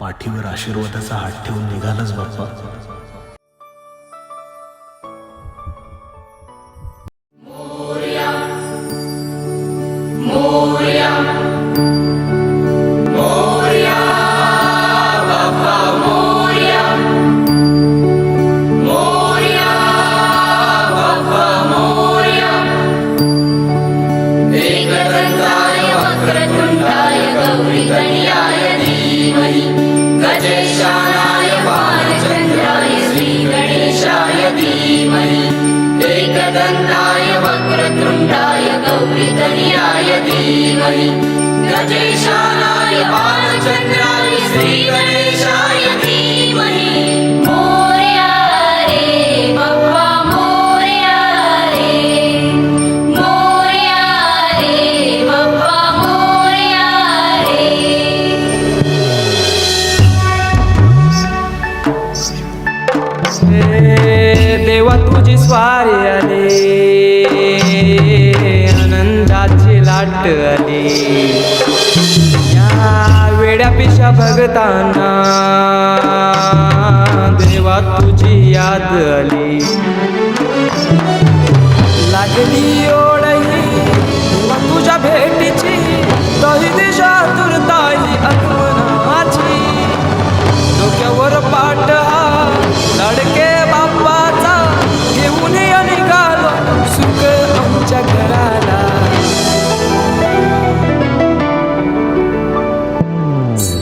पाठीवर आशीर्वादाचा हात ठेवून निघालाच बाप्पा. धीमहि गजेशानाय बालचन्द्राय श्रीगणेशाय धीमहि मोरया रे बाप्पा मोरया रे मोरया रे बाप्पा मोरया रे देवा तुझी स्वारी आली आनंदाची आली या वेड्यापेक्षा भगताना देवा तुझी याद आली. लागली ओढही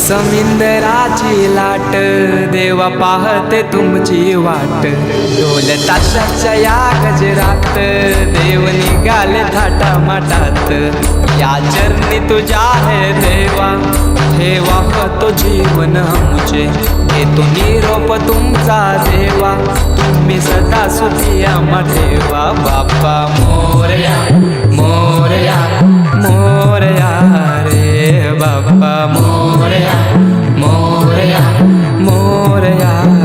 समिंदराची लाट देवा पाहते तुमची वाट. ढोल ताशाच्या या गजरात देव निघाले थाटा माटात या चरणी तुझ्या हे देवा ठेवा तो जीवन आमचे. घेतो निरोप तुमचा देवा तुम्ही सदा सुखी आम्हा ठेवा. बाप्पा मोरया मोरया. मोरया रे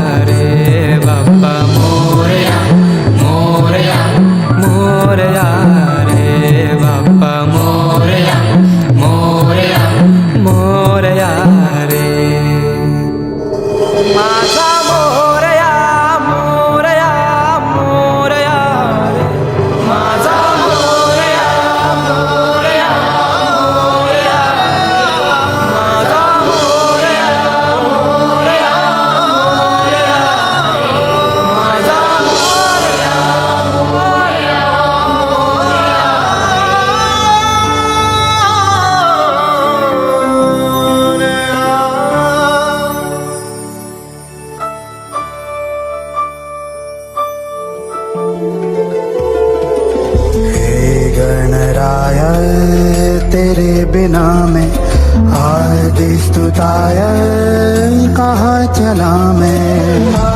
नामे बिना मैं आदि स्तुताय चला मैं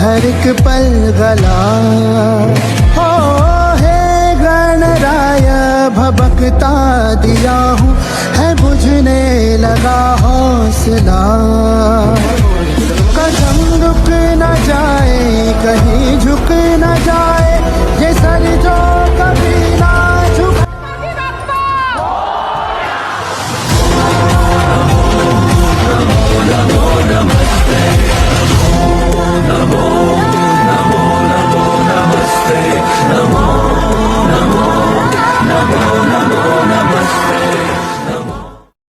हर एक पल गला। हो हे गणराय, भबकता दिया हूँ, है बुझने लगा हौसला। कदम रुक न जाए, कहीं झुक न जाए